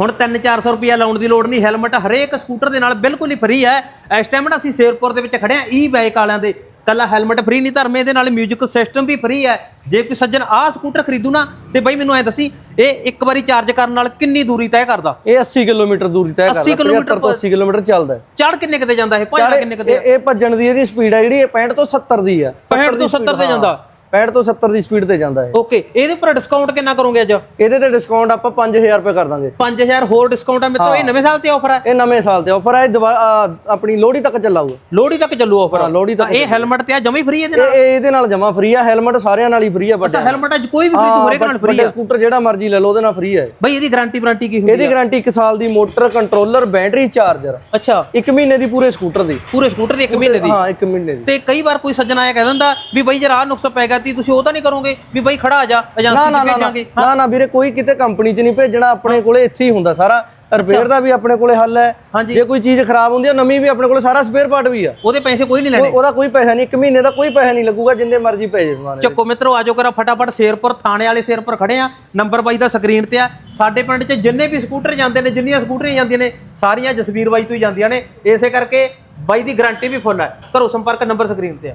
ਹੁਣ 3-400 ਰੁਪਿਆ ਲਾਉਣ ਦੀ ਲੋੜ ਨਹੀਂ ਹੈਲਮਟ ਹਰੇਕ ਸਕੂਟਰ ਦੇ ਨਾਲ ਬਿਲਕੁਲ ਹੀ ਫ੍ਰੀ ਹੈ। ਇਸ ਟਾਈਮ ਨਾ ਅਸੀਂ ਸ਼ੇਰਪੁਰ ਦੇ ਵਿੱਚ ਖੜੇ ਆ ਈ ਬਾਈਕ ਵਾਲਿਆਂ ਦੇ। ਕੱਲਾ ਹੈਲਮਟ ਫ੍ਰੀ ਨਹੀਂ ਧਰਮੇ ਦੇ ਨਾਲ ਮਿਊਜ਼ਿਕ ਸਿਸਟਮ ਵੀ ਫ੍ਰੀ ਹੈ। ਜੇ ਕੋਈ ਸੱਜਣ ਆਹ ਸਕੂਟਰ ਖਰੀਦੂ ਨਾ ਤੇ ਬਈ ਮੈਨੂੰ ਐ ਦੱਸੀ ਇਹ ਇੱਕ ਵਾਰੀ ਚਾਰਜ ਕਰਨ ਨਾਲ ਕਿੰਨੀ ਦੂਰੀ ਤੈਅ ਕਰਦਾ? ਇਹ 80 ਕਿਲੋਮੀਟਰ ਦੂਰੀ ਤੈਅ ਕਰਦਾ 80 ਕਿਲੋਮੀਟਰ 75 ਤੋਂ 80 ਕਿਲੋਮੀਟਰ ਚੱਲਦਾ ਚੜ ਕਿੰਨੇ ਕਿਤੇ ਜਾਂਦਾ ਇਹ? ਭੱਜਦਾ ਕਿੰਨੇ ਕਿਤੇ ਇਹ ਭੱਜਣ ਦੀ ਇਹਦੀ ਸਪੀਡ ਹੈ ਜਿਹੜੀ ਇਹ 65 ਤੋਂ 70 ਦੀ ਹੈ। 65 ਤੋਂ 70 ਤੇ ਜਾਂਦਾ। 65 ਤੋਂ 70 ਦੀ ਸਪੀਡ ਤੇ ਜਾਂਦਾ ਹੈ ਓਕੇ ਇਹਦੇ ਉੱਪਰ ਡਿਸਕਾਊਂਟ ਕਿੰਨਾ ਕਰੋਗੇ ਅੱਜ? ਇਹਦੇ ਤੇ ਡਿਸਕਾਊਂਟ ਆਪਾਂ 5000 ਰੁਪਏ ਕਰ ਦਾਂਗੇ। 5000 ਹੋਰ ਡਿਸਕਾਊਂਟ ਹੈ ਮਿੱਤਰੋ ਇਹ ਨਵੇਂ ਸਾਲ ਤੇ ਆਫਰ ਹੈ ਇਹ ਨਵੇਂ ਸਾਲ ਤੇ ਆਫਰ ਹੈ ਆਪਣੀ ਲੋਹੜੀ ਤੱਕ ਚੱਲਾਊਗਾ। ਲੋਹੜੀ ਤੱਕ ਚੱਲੂ ਆਫਰ ਹਾਂ, ਲੋਹੜੀ ਤੱਕ ਇਹ ਹੈਲਮਟ ਤੇ ਆ ਜਮੀ ਫ੍ਰੀ ਇਹਦੇ ਨਾਲ? ਇਹ ਇਹ ਇਹਦੇ ਨਾਲ ਜਮਾ ਫ੍ਰੀ ਹੈ ਹੈਲਮਟ ਸਾਰਿਆਂ ਨਾਲ ਹੀ ਫ੍ਰੀ ਹੈ ਵੱਡੇ ਅੱਛਾ ਹੈਲਮਟ ਅੱਜ ਕੋਈ ਵੀ ਫ੍ਰੀ ਤੂੰ ਹਰੇਕ ਨਾਲ ਫ੍ਰੀ ਆ। ਸਕੂਟਰ ਜਿਹੜਾ ਮਰਜ਼ੀ ਲੈ ਲਓ ਉਹਦੇ ਨਾਲ ਫ੍ਰੀ ਹੈ ਬਈ ਇਹਦੀ ਗਾਰੰਟੀ ਵਾਰੰਟੀ ਕੀ ਹੁੰਦੀ ਇਹਦੀ ਗਾਰੰਟੀ 1 ਸਾਲ ਦੀ ਮੋਟਰ ਕੰਟਰੋਲਰ ਬੈਟਰੀ ਚਾਰਜਰ ਅੱਛਾ। 1 ਮਹੀਨੇ ਦੀ ਪੂਰੇ ਸਕੂਟਰ ਦੀ। ਪੂਰੇ ਸਕੂਟਰ ਦੀ 1 ਮਹੀਨੇ ਦੀ? ਹਾਂ 1 ਮਹੀਨੇ ਦੀ। ਤੇ ਕਈ ਵਾਰ ਕੋਈ ਸੱਜਣ ਆਇਆ ਕਹਿ ਦਿੰਦਾ ਵੀ ਬਈ ਜਰਾ ਨੁਕਸ ਪੈ ਗਿਆ ਤੀ ਤੁਸੀਂ ਉਹ ਤਾਂ ਨਹੀਂ ਕਰੋਗੇ ਵੀ ਬਈ ਖੜਾ ਆ ਜਾ ਏਜੰਸੀ ਨਾ ਚ ਨਾ ਨਾ ਭੇਜਾਂਗੇ। ਨਾ ਨਾ ਵੀਰੇ ਕੋਈ ਕਿਤੇ ਕੰਪਨੀ 'ਚ ਨਹੀਂ ਭੇਜਣਾ ਆਪਣੇ ਕੋਲੇ ਇੱਥੇ ਹੀ ਹੁੰਦਾ ਸਾਰਾ। ਰਿਪੇਅਰ ਦਾ ਵੀ ਆਪਣੇ ਕੋਲੇ ਹੱਲ ਹੈ। ਹਾਂਜੀ। ਜੇ ਕੋਈ ਚੀਜ਼ ਖਰਾਬ ਹੁੰਦੀ ਹੈ ਨਵੀਂ ਵੀ ਆਪਣੇ ਕੋਲੇ ਸਾਰਾ ਸਪੇਅਰ ਪਾਰਟ ਵੀ ਆ। ਉਹਦੇ ਪੈਸੇ ਕੋਈ ਨਹੀਂ ਲੈਣੇ। ਉਹ- ਉਹਦਾ ਕੋਈ ਪੈਸਾ ਨਹੀਂ 1 ਮਹੀਨੇ ਦਾ ਕੋਈ ਪੈਸਾ ਨਹੀਂ ਲੱਗੂਗਾ ਜਿੰਨੇ ਮਰਜ਼ੀ ਪੈ ਜੇ ਸਮਾਨ ਚੱਕੋ ਮਿੱਤਰੋ ਆਜੋ ਕਰਾ ਫਟਾਫਟ ਸ਼ੇਰਪੁਰ ਥਾਣੇ ਵਾਲੇ ਸ਼ੇਰਪੁਰ ਖੜੇ ਆ। ਨੰਬਰ ਬਾਈ ਦਾ ਸਕਰੀਨ ਤੇ ਆ। ਸਾਡੇ ਪਿੰਡ 'ਚ ਜਿੰਨੇ ਵੀ ਸਕੂਟਰ ਜਾਂਦੇ ਨੇ ਜਿੰਨੀਆਂ ਸਕੂਟਰੀਆਂ ਜਾਂਦੀਆਂ ਨੇ ਸਾਰੀਆਂ ਜਸਵੀਰ ਬਾਈ ਤੋਂ ਹੀ ਜਾਂਦੀਆਂ ਨੇ। ਇਸੇ ਕਰਕੇ ਬਾਈ ਦੀ ਗਾਰੰਟੀ ਵੀ ਫੁੱਲ ਹੈ। ਘਰੋਂ ਸੰਪਰਕ ਨੰਬਰ ਸਕਰੀਨ ਤੇ ਆ।